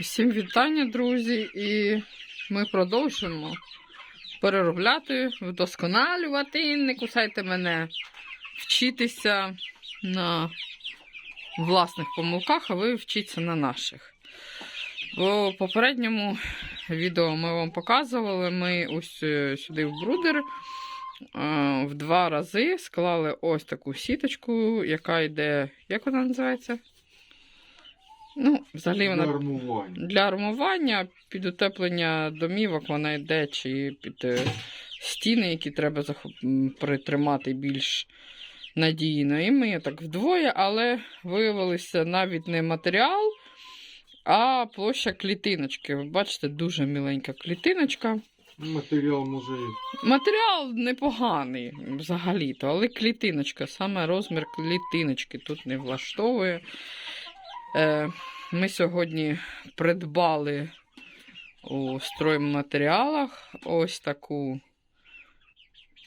Всім вітання, друзі, і ми продовжуємо переробляти, вдосконалювати, не кусайте мене, вчитися на власних помилках, а ви вчіться на наших. У попередньому відео ми вам показували, ми ось е, сюди в брудер е, в два рази склали ось таку сіточку, яка йде. Як вона називається? Ну, взагалі вона Армування. для армування під утеплення домівок вона йде, чи під е, стіни, які треба захоп- притримати більш надійно. І ми так вдвоє, але виявилося навіть не матеріал, а площа клітиночки. Ви бачите, дуже міленька клітиночка. Матеріал може Матеріал непоганий взагалі-то, але клітиночка, саме розмір клітиночки тут не влаштовує. Е, ми сьогодні придбали у стройматеріалах ось таку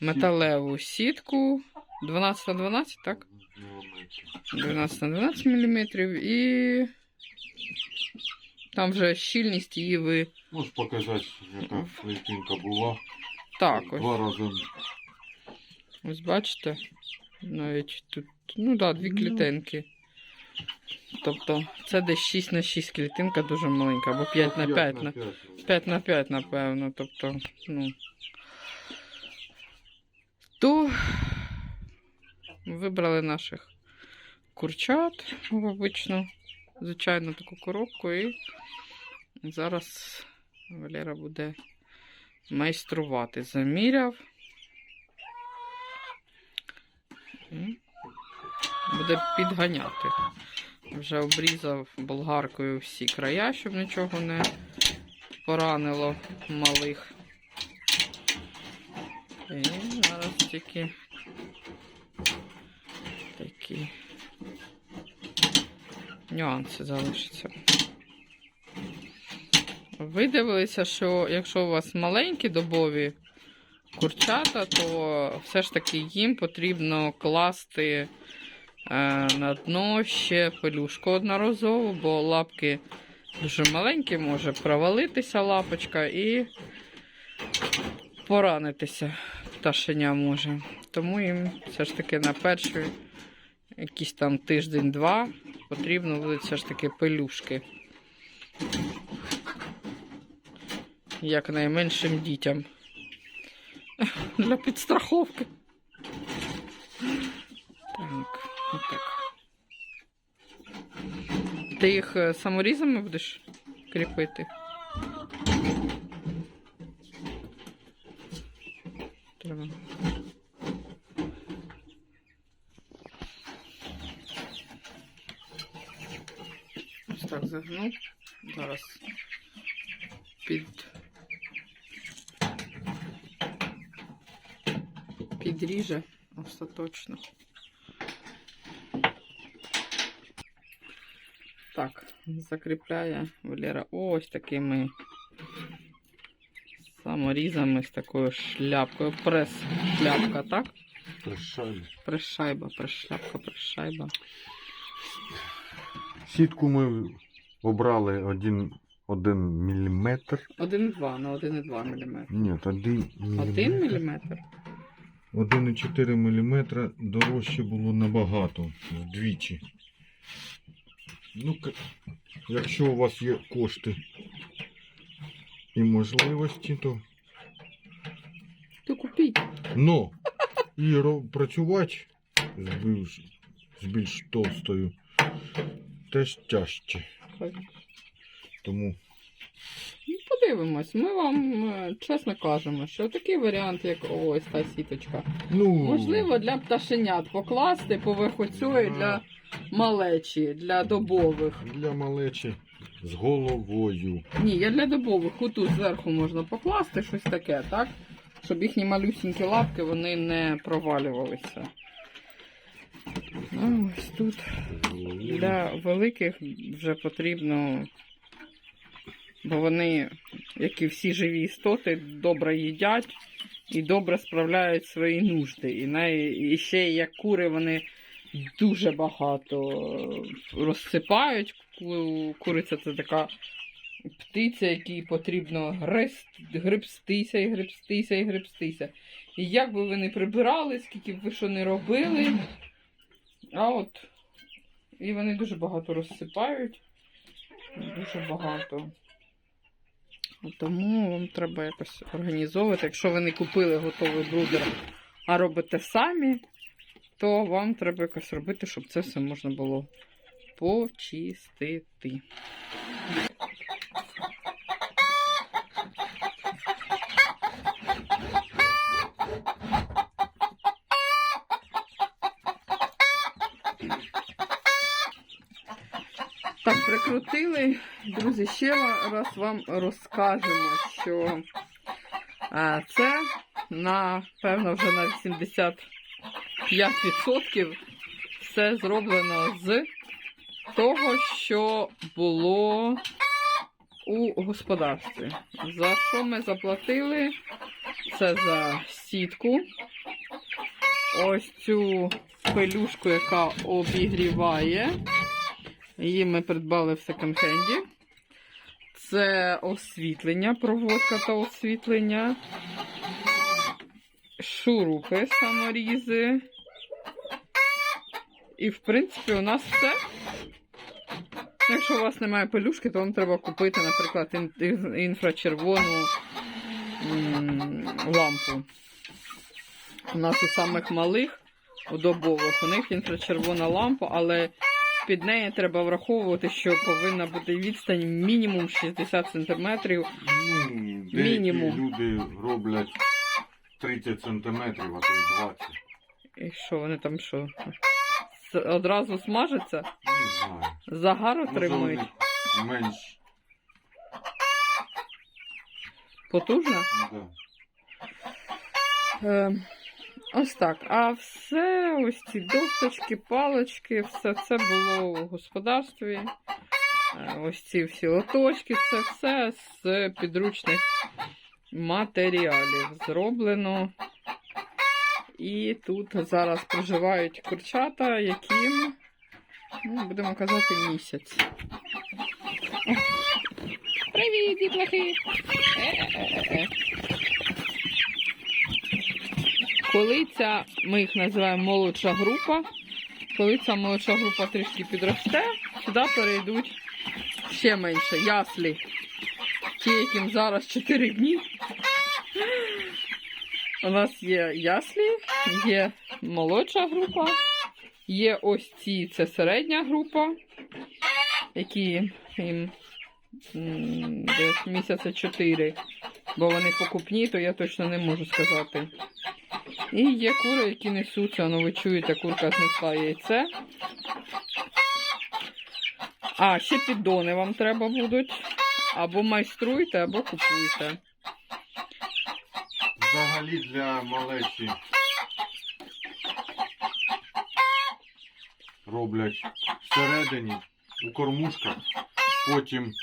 металеву сітку 12 на 12, так? 12 на 12 мм і там вже щільність її ви. Можеш показати, яка клітинка була. Так, ось. Два рази. Ось бачите, навіть тут, ну так, да, дві Ну. клітинки. Тобто це десь 6 на 6 клітинка дуже маленька, або 5 на 5 на 5 на 5, напевно. Тобто, ну. То вибрали наших курчат, обично, звичайно, таку коробку, і зараз Валера буде майструвати. Заміряв. І Буде підганяти. Вже обрізав болгаркою всі края, щоб нічого не поранило малих. І зараз тільки такі нюанси залишаться. Видивилися, що якщо у вас маленькі добові курчата, то все ж таки їм потрібно класти на дно ще пелюшку одноразово, бо лапки дуже маленькі, може провалитися лапочка і поранитися пташеня може. Тому їм все ж таки на перший якийсь там тиждень-два потрібно буде все ж таки пелюшки. Як найменшим дітям. Для підстраховки. Ти їх е, саморізами будеш кріпити? Треба. Ось так загнув. Зараз під підріже остаточно. Так, закріпляє Валера ось такими саморізами з такою шляпкою. Прес-шляпка, так? Пришаль. Прес-шайба, прес-шляпка, прес-шайба. Сітку ми обрали 1, 1 мм. 1,2 на 1,2 мм. Ні, 1 1 мм. мм? 1,4 мм дорожче було набагато, вдвічі. Ну, якщо у вас є кошти і можливості, то То купіть. Но і працювати з більш, з більш товстою теж тяжче. Тому Ну, подивимось. Ми вам е, чесно кажемо, що такий варіант, як ось та сіточка, ну, можливо для пташенят покласти поверх оцього для малечі, для добових. для малечі з головою. Ні, я для добових отут зверху можна покласти щось таке, так? Щоб їхні малюсінькі лапки вони не провалювалися. Ну, ось тут для великих вже потрібно, бо вони, як і всі живі істоти, добре їдять і добре справляють свої нужди. І, і ще як кури вони дуже багато розсипають. Ку- Куриця це така птиця, якій потрібно грести, гребстися і гребстися і гребстися. І як би ви не прибирали, скільки б ви що не робили. А от. І вони дуже багато розсипають. Дуже багато. Тому вам треба якось організовувати. Якщо ви не купили готовий брудер, а робите самі, то вам треба якось робити, щоб це все можна було почистити. Так, прикрутили. Друзі, ще раз вам розкажемо, що це напевно вже на 85% все зроблено з того, що було у господарстві. За що ми заплатили? Це за сітку. Ось цю пелюшку, яка обігріває. Її ми придбали в секонд-хенді. Це освітлення, проводка та освітлення. Шурупи, саморізи. І, в принципі, у нас все. Якщо у вас немає пелюшки, то вам треба купити, наприклад, ін- ін- інфрачервону лампу. У нас у самих малих, у добових, у них інфрачервона лампа, але під неї треба враховувати, що повинна бути відстань мінімум 60 см. Ну, Мінімум. люди роблять 30 сантиметрів, а то й 20. І що вони там що? Одразу Не знаю. загар Може, отримують. вони менш. Потужно? Да. Е, ось так. А все, ось ці досточки, палочки, все це було у господарстві. Е, Ось ці всі лоточки, це все з підручних матеріалів зроблено. І тут зараз проживають курчата, яким, ну, будемо казати, місяць. Привіт, дітлахи! Е-е-е-е. Коли ця, ми їх називаємо молодша група, коли ця молодша група трішки підросте, сюди перейдуть ще менше яслі. Ті, яким зараз 4 дні. У нас є яслі, є молодша група, є ось ці, це середня група, які їм десь місяця 4, бо вони покупні, то я точно не можу сказати. І є кури, які несуться, ну ви чуєте, курка знесла яйце. А, ще піддони вам треба будуть. Або майструйте, або купуйте. Взагалі для малечі роблять всередині у кормушках, потім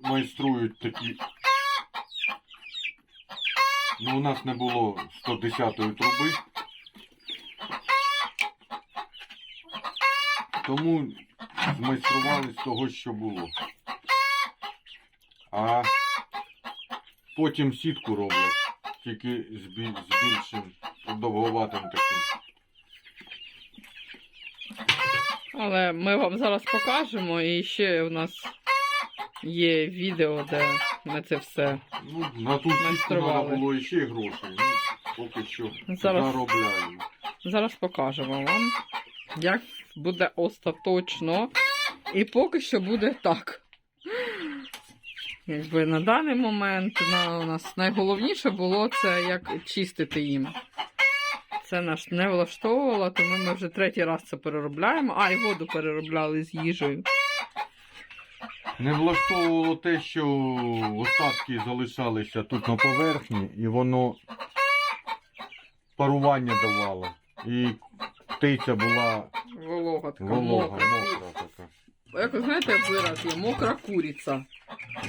майструють такі. Ну, у нас не було 110-ї труби. Тому змайстрували з того, що було. А Потім сітку роблять, тільки з, біль, з більшим довговатим таким. Але ми вам зараз покажемо, і ще у нас є відео, де ми це все. Ну, на ту сітку треба було ще грошей. Ну, поки що Зараз. заробляємо. Зараз покажемо вам, як буде остаточно. І поки що буде так. Якби на даний момент на, у нас найголовніше було це як чистити їм. Це нас не влаштовувало, тому ми вже третій раз це переробляємо. А, і воду переробляли з їжею. Не влаштовувало те, що остатки залишалися тут на поверхні, і воно парування давало. І птиця була Волога така волога, мокра. така. Як ви знаєте, як вираз є мокра куриця.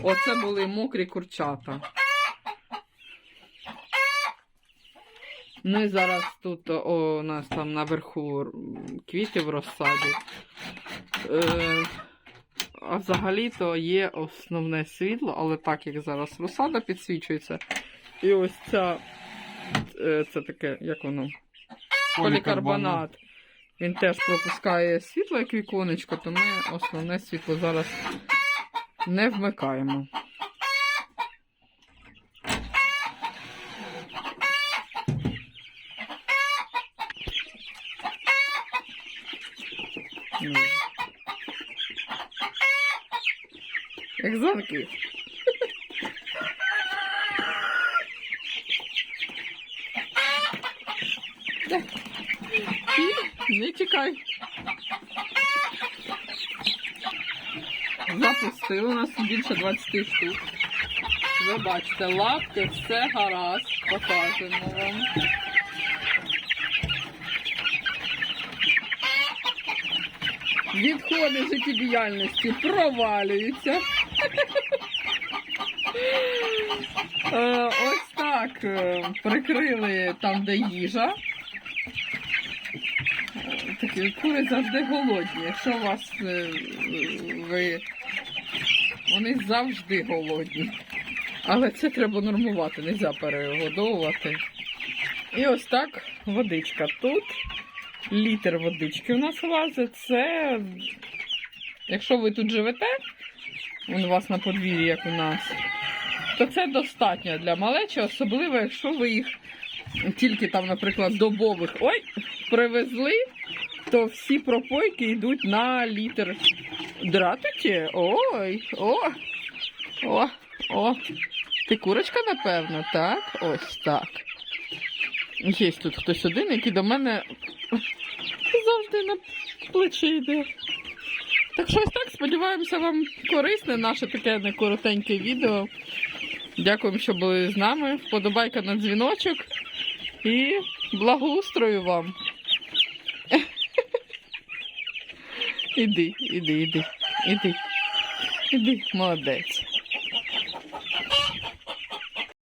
Оце були мокрі курчата. Ну і зараз тут о, у нас там наверху квіти в розсаді. Е, а взагалі-то є основне світло, але так як зараз розсада підсвічується. І ось ця, е, це таке, як воно? Полікарбонат. Він теж пропускає світло, як віконечко, то ми основне світло зараз не вмикаємо. Як замки. Не тікай. Запустили у нас більше 20 штук. Ви бачите, лапки, все гаразд, покажемо вам. Відходи життєдіяльності провалюються. Е, Ось так е, прикрили там, де їжа. Е, Такі кури завжди голодні. Якщо у вас ви. Вони завжди голодні. Але це треба нормувати, не можна перегодовувати. І ось так водичка. Тут літр водички у нас влазить. Це, якщо ви тут живете, у вас на подвір'ї, як у нас, то це достатньо для малечі, особливо, якщо ви їх тільки там, наприклад, добових ой, привезли, то всі пропойки йдуть на літр. Дратуті? Ой, о, о, о. Ти курочка, напевно, так? Ось так. Є тут хтось один, який до мене завжди на плечі йде. Так що ось так, сподіваємося, вам корисне наше таке не коротеньке відео. Дякуємо, що були з нами. Вподобайка на дзвіночок і благоустрою вам. Іди, іди, іди, іди, іди, молодець.